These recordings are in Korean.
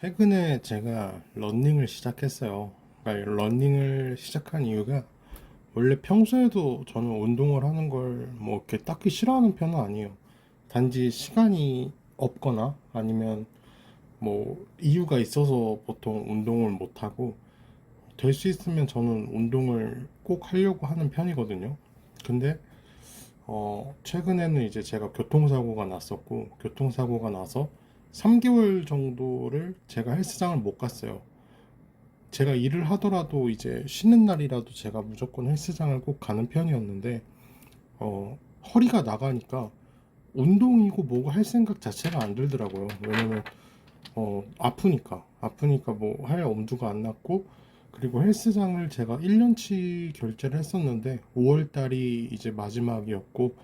최근에 제가 러닝을 시작했어요. 그러니까 러닝을 시작한 이유가 원래 평소에도 저는 운동을 하는 걸 뭐 이렇게 딱히 싫어하는 편은 아니에요. 단지 시간이 없거나 아니면 뭐 이유가 있어서 보통 운동을 못 하고 될 수 있으면 저는 운동을 꼭 하려고 하는 편이거든요. 근데 어 최근에는 이제 제가 교통사고가 났었고 교통사고가 나서 3개월 정도를 제가 헬스장을 못 갔어요. 제가 일을 하더라도 이제 쉬는 날이라도 제가 무조건 헬스장을 꼭 가는 편이었는데, 어, 허리가 나가니까 운동이고 뭐고 할 생각 자체가 안 들더라고요. 왜냐면, 어, 아프니까. 아프니까 뭐 할 엄두가 안 났고, 그리고 헬스장을 제가 1년치 결제를 했었는데, 5월 달이 이제 마지막이었고,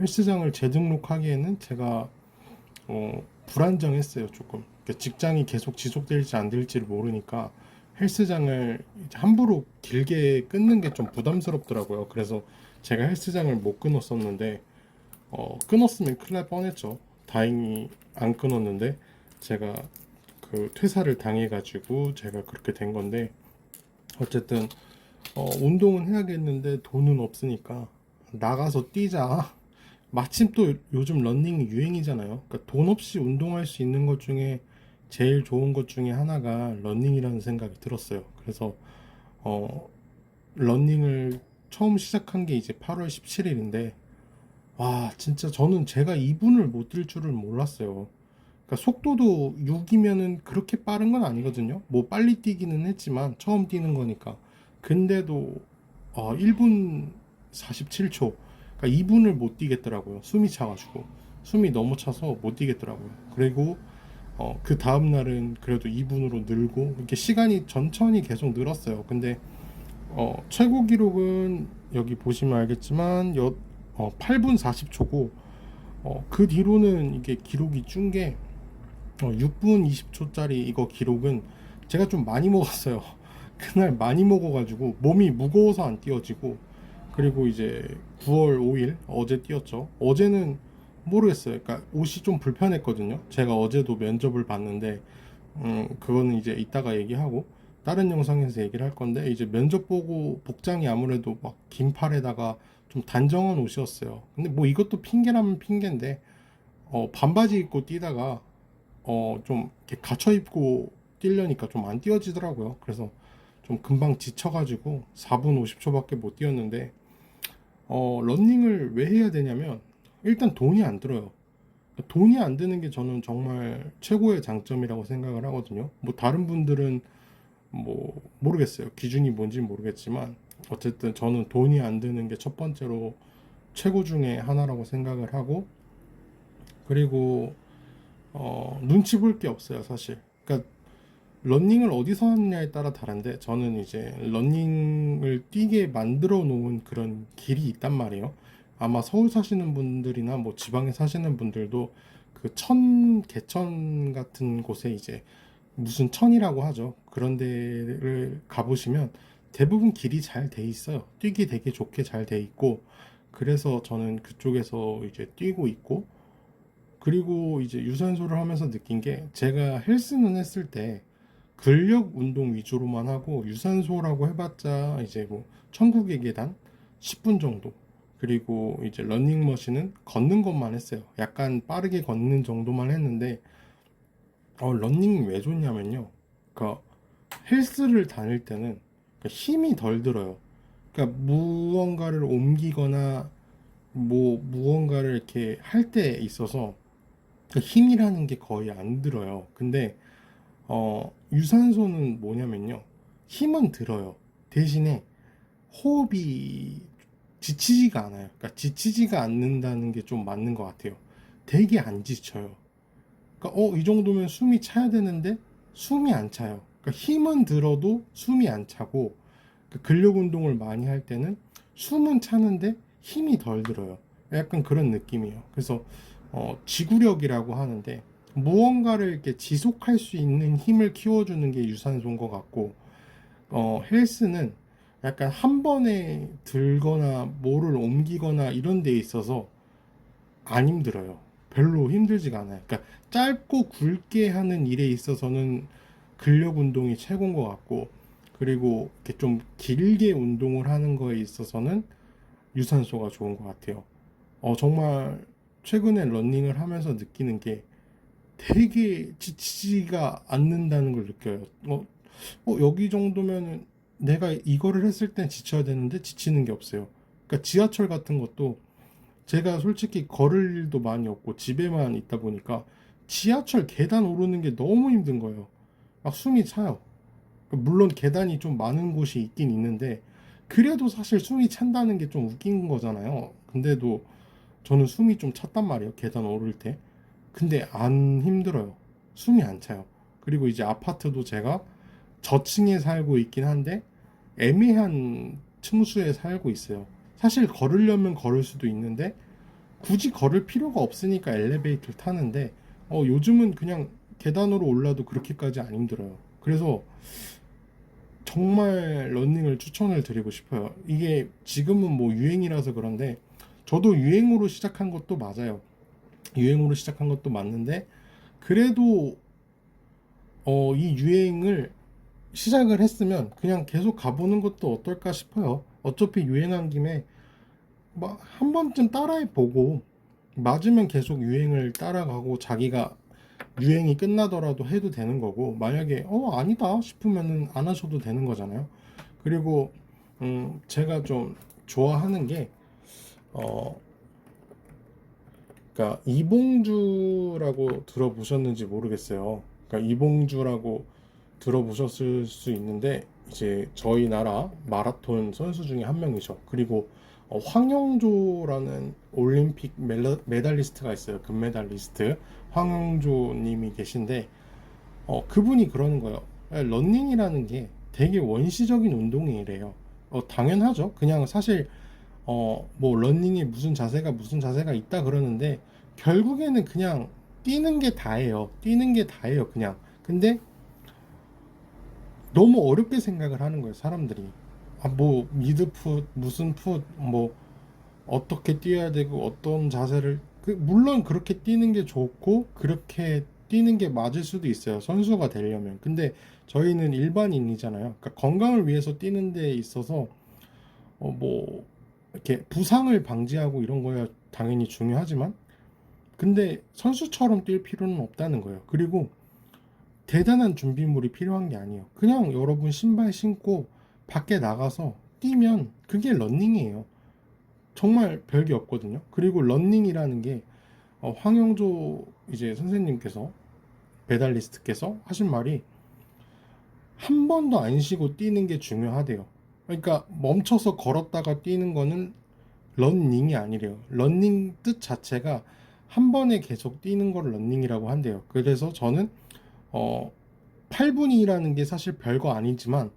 헬스장을 재등록하기에는 제가 어, 불안정했어요, 조금. 그러니까 직장이 계속 지속될지 안 될지를 모르니까 헬스장을 함부로 길게 끊는 게 좀 부담스럽더라고요. 그래서 제가 헬스장을 못 끊었었는데, 어, 끊었으면 큰일 날 뻔했죠. 다행히 안 끊었는데, 제가 그 퇴사를 당해가지고 제가 그렇게 된 건데, 어쨌든, 어, 운동은 해야겠는데 돈은 없으니까 나가서 뛰자. 마침 또 요즘 러닝이 유행이잖아요. 그러니까 돈 없이 운동할 수 있는 것 중에 제일 좋은 것 중에 하나가 러닝이라는 생각이 들었어요. 그래서 어 러닝을 처음 시작한 게 이제 8월 17일인데 와 진짜 저는 제가 2분을 못 뛸 줄을 몰랐어요. 그러니까 속도도 6이면은 그렇게 빠른 건 아니거든요. 뭐 빨리 뛰기는 했지만 처음 뛰는 거니까. 근데도 어 1분 47초 그러니까 2분을 못 뛰겠더라고요. 숨이 차가지고 숨이 너무 차서 못 뛰겠더라고요. 그리고 어, 그 다음 날은 그래도 2분으로 늘고 이렇게 시간이 천천히 계속 늘었어요. 근데 어, 최고 기록은 여기 보시면 알겠지만 여, 어, 8분 40초고 어, 그 뒤로는 이게 기록이 준게 어, 6분 20초짜리 이거 기록은 제가 좀 많이 먹었어요. 그날 많이 먹어가지고 몸이 무거워서 안 뛰어지고 그리고 이제 9월 5일 어제 뛰었죠. 어제는 모르겠어요. 그러니까 옷이 좀 불편했거든요. 제가 어제도 면접을 봤는데 음 그거는 이제 이따가 얘기하고 다른 영상에서 얘기를 할 건데 이제 면접 보고 복장이 아무래도 막 긴팔에다가 좀 단정한 옷이었어요. 근데 뭐 이것도 핑계라면 핑계인데 어 반바지 입고 뛰다가 어 좀 이렇게 갇혀 입고 뛰려니까 좀 안 뛰어지더라고요. 그래서 좀 금방 지쳐가지고 4분 50초밖에 못 뛰었는데 어, 러닝을 왜 해야 되냐면 일단 돈이 안 들어요. 돈이 안 드는 게 저는 정말 최고의 장점이라고 생각을 하거든요. 뭐 다른 분들은 뭐 모르겠어요. 기준이 뭔지 모르겠지만 어쨌든 저는 돈이 안 드는 게 첫 번째로 최고 중에 하나라고 생각을 하고 그리고 어, 눈치 볼 게 없어요, 사실. 러닝을 어디서 하느냐에 따라 다른데 저는 이제 러닝을 뛰게 만들어 놓은 그런 길이 있단 말이에요. 아마 서울 사시는 분들이나 뭐 지방에 사시는 분들도 그 천 개천 같은 곳에 이제 무슨 천이라고 하죠. 그런 데를 가보시면 대부분 길이 잘 돼 있어요. 뛰기 되게 좋게 잘 돼 있고 그래서 저는 그쪽에서 이제 뛰고 있고 그리고 이제 유산소를 하면서 느낀 게 제가 헬스는 했을 때 근력 운동 위주로만 하고 유산소라고 해봤자 이제 뭐 천국의 계단 10분 정도 그리고 이제 러닝머신은 걷는 것만 했어요. 약간 빠르게 걷는 정도만 했는데 어 러닝 왜 좋냐면요. 그러니까 헬스를 다닐 때는 그러니까 힘이 덜 들어요. 그러니까 무언가를 옮기거나 뭐 무언가를 이렇게 할 때 있어서 그 힘이라는 게 거의 안 들어요. 근데 어, 유산소는 뭐냐면요. 힘은 들어요. 대신에 호흡이 지치지가 않아요. 그러니까 지치지가 않는다는 게 좀 맞는 것 같아요. 되게 안 지쳐요. 그러니까 어, 이 정도면 숨이 차야 되는데 숨이 안 차요. 그러니까 힘은 들어도 숨이 안 차고 그러니까 근력 운동을 많이 할 때는 숨은 차는데 힘이 덜 들어요. 약간 그런 느낌이에요. 그래서 어, 지구력이라고 하는데 무언가를 이렇게 지속할 수 있는 힘을 키워주는 게 유산소인 것 같고, 어, 헬스는 약간 한 번에 들거나 뭐를 옮기거나 이런 데 있어서 안 힘들어요. 별로 힘들지가 않아요. 그러니까 짧고 굵게 하는 일에 있어서는 근력 운동이 최고인 것 같고 그리고 이렇게 좀 길게 운동을 하는 거에 있어서는 유산소가 좋은 것 같아요. 어, 정말 최근에 러닝을 하면서 느끼는 게 되게 지치지가 않는다는 걸 느껴요. 어, 어, 여기 정도면은 내가 이거를 했을 땐 지쳐야 되는데 지치는 게 없어요. 그러니까 지하철 같은 것도 제가 솔직히 걸을 일도 많이 없고 집에만 있다 보니까 지하철 계단 오르는 게 너무 힘든 거예요. 막 숨이 차요. 물론 계단이 좀 많은 곳이 있긴 있는데 그래도 사실 숨이 찬다는 게 좀 웃긴 거잖아요. 근데도 저는 숨이 좀 찼단 말이에요. 계단 오를 때. 근데 안 힘들어요. 숨이 안 차요. 그리고 이제 아파트도 제가 저층에 살고 있긴 한데 애매한 층수에 살고 있어요. 사실 걸으려면 걸을 수도 있는데 굳이 걸을 필요가 없으니까 엘리베이터를 타는데 어, 요즘은 그냥 계단으로 올라도 그렇게까지 안 힘들어요. 그래서 정말 러닝을 추천을 드리고 싶어요. 이게 지금은 뭐 유행이라서 그런데 저도 유행으로 시작한 것도 맞아요. 유행으로 시작한 것도 맞는데 그래도 어, 이 유행을 시작을 했으면 그냥 계속 가보는 것도 어떨까 싶어요. 어차피 유행한 김에 뭐한 번쯤 따라해 보고 맞으면 계속 유행을 따라가고 자기가 유행이 끝나더라도 해도 되는 거고 만약에 어 아니다 싶으면은 안 하셔도 되는 거잖아요. 그리고 음 제가 좀 좋아하는 게 어 그러니까 이봉주라고 들어보셨는지 모르겠어요. 그러니까 이봉주라고 들어보셨을 수 있는데 이제 저희 나라 마라톤 선수 중에 한 명이죠. 그리고 어, 황영조라는 올림픽 멜라- 메달리스트가 있어요. 금메달리스트 황영조님이 계신데 어, 그분이 그러는 거예요. 야, 런닝이라는 게 되게 원시적인 운동이래요. 어, 당연하죠. 그냥 사실 어, 뭐 런닝에 무슨 자세가 무슨 자세가 있다 그러는데 결국에는 그냥 뛰는 게 다예요. 뛰는 게 다예요. 그냥. 근데 너무 어렵게 생각을 하는 거예요, 사람들이. 아, 뭐 미드 풋 무슨 풋 뭐 어떻게 뛰어야 되고 어떤 자세를 그 물론 그렇게 뛰는 게 좋고 그렇게 뛰는 게 맞을 수도 있어요. 선수가 되려면. 근데 저희는 일반인이잖아요. 그러니까 건강을 위해서 뛰는 데 있어서 어 뭐 이렇게 부상을 방지하고 이런 거야 당연히 중요하지만 근데 선수처럼 뛸 필요는 없다는 거예요. 그리고 대단한 준비물이 필요한 게 아니에요. 그냥 여러분 신발 신고 밖에 나가서 뛰면 그게 런닝이에요. 정말 별게 없거든요. 그리고 런닝이라는 게 어, 황영조 이제 선생님께서 메달리스트께서 하신 말이 한 번도 안 쉬고 뛰는 게 중요하대요. 그러니까 멈춰서 걸었다가 뛰는 거는 런닝이 아니래요. 런닝 뜻 자체가 한 번에 계속 뛰는 걸 런닝이라고 한대요. 그래서 저는 어 8분이라는 게 사실 별거 아니지만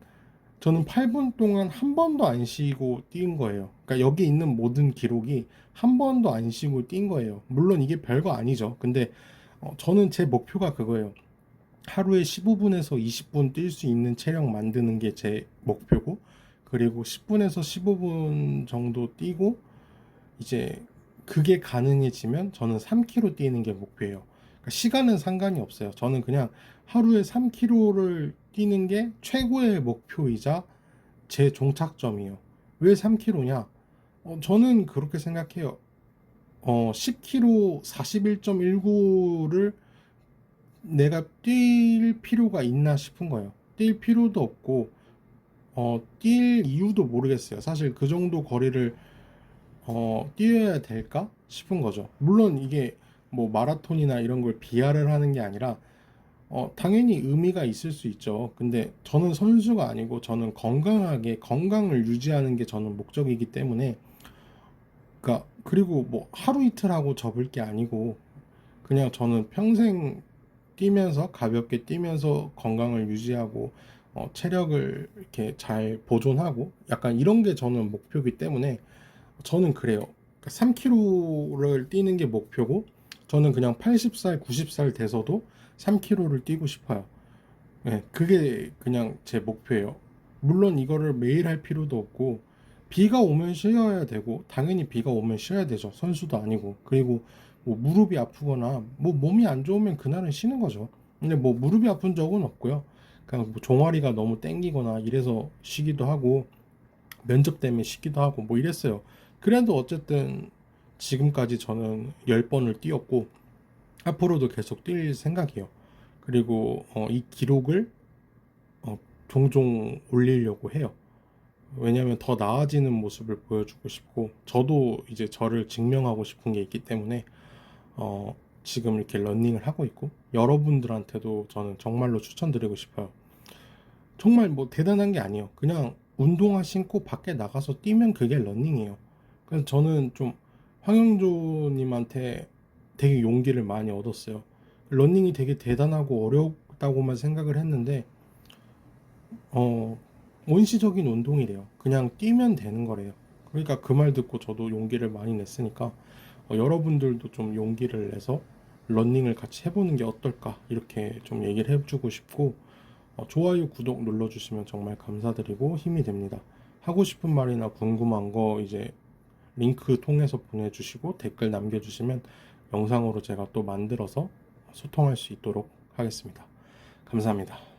저는 8분 동안 한 번도 안 쉬고 뛴 거예요. 그러니까 여기 있는 모든 기록이 한 번도 안 쉬고 뛴 거예요. 물론 이게 별거 아니죠. 근데 어, 저는 제 목표가 그거예요. 하루에 15분에서 20분 뛸 수 있는 체력 만드는 게 제 목표고, 그리고 10분에서 15분 정도 뛰고, 이제 그게 가능해지면 저는 3km 뛰는 게 목표예요. 그러니까 시간은 상관이 없어요. 저는 그냥 하루에 3km를 뛰는 게 최고의 목표이자 제 종착점이에요. 왜 3km냐? 어, 저는 그렇게 생각해요. 어, 10km 41.19를 내가 뛸 필요가 있나 싶은 거예요. 뛸 필요도 없고, 어, 뛸 이유도 모르겠어요. 사실 그 정도 거리를 어, 뛰어야 될까 싶은 거죠. 물론 이게 뭐 마라톤이나 이런 걸 비하를 하는 게 아니라 어, 당연히 의미가 있을 수 있죠. 근데 저는 선수가 아니고 저는 건강하게 건강을 유지하는 게 저는 목적이기 때문에 그러니까 그리고 뭐 하루 이틀 하고 접을 게 아니고 그냥 저는 평생 뛰면서 가볍게 뛰면서 건강을 유지하고 어, 체력을 이렇게 잘 보존하고 약간 이런 게 저는 목표이기 때문에 저는 그래요. 3km를 뛰는 게 목표고 저는 그냥 80살, 90살 돼서도 3km를 뛰고 싶어요. 네, 그게 그냥 제 목표예요. 물론 이거를 매일 할 필요도 없고 비가 오면 쉬어야 되고 당연히 비가 오면 쉬어야 되죠. 선수도 아니고 그리고 뭐 무릎이 아프거나 뭐 몸이 안 좋으면 그날은 쉬는 거죠. 근데 뭐 무릎이 아픈 적은 없고요. 그냥 뭐 종아리가 너무 땡기거나 이래서 쉬기도 하고 면접 때문에 쉬기도 하고 뭐 이랬어요. 그래도 어쨌든 지금까지 저는 10번을 뛰었고 앞으로도 계속 뛸 생각이에요. 그리고 어, 이 기록을 어, 종종 올리려고 해요. 왜냐하면 더 나아지는 모습을 보여주고 싶고 저도 이제 저를 증명하고 싶은 게 있기 때문에 어, 지금 이렇게 러닝을 하고 있고 여러분들한테도 저는 정말로 추천드리고 싶어요. 정말 뭐 대단한 게 아니에요. 그냥 운동화 신고 밖에 나가서 뛰면 그게 러닝이에요. 그래서 저는 좀 황영조님한테 되게 용기를 많이 얻었어요. 러닝이 되게 대단하고 어렵다고만 생각을 했는데 어, 원시적인 운동이래요. 그냥 뛰면 되는 거래요. 그러니까 그 말 듣고 저도 용기를 많이 냈으니까 어, 여러분들도 좀 용기를 내서 러닝을 같이 해보는 게 어떨까 이렇게 좀 얘기를 해주고 싶고 어, 좋아요, 구독 눌러주시면 정말 감사드리고 힘이 됩니다. 하고 싶은 말이나 궁금한 거 이제 링크 통해서 보내주시고 댓글 남겨주시면 영상으로 제가 또 만들어서 소통할 수 있도록 하겠습니다. 감사합니다.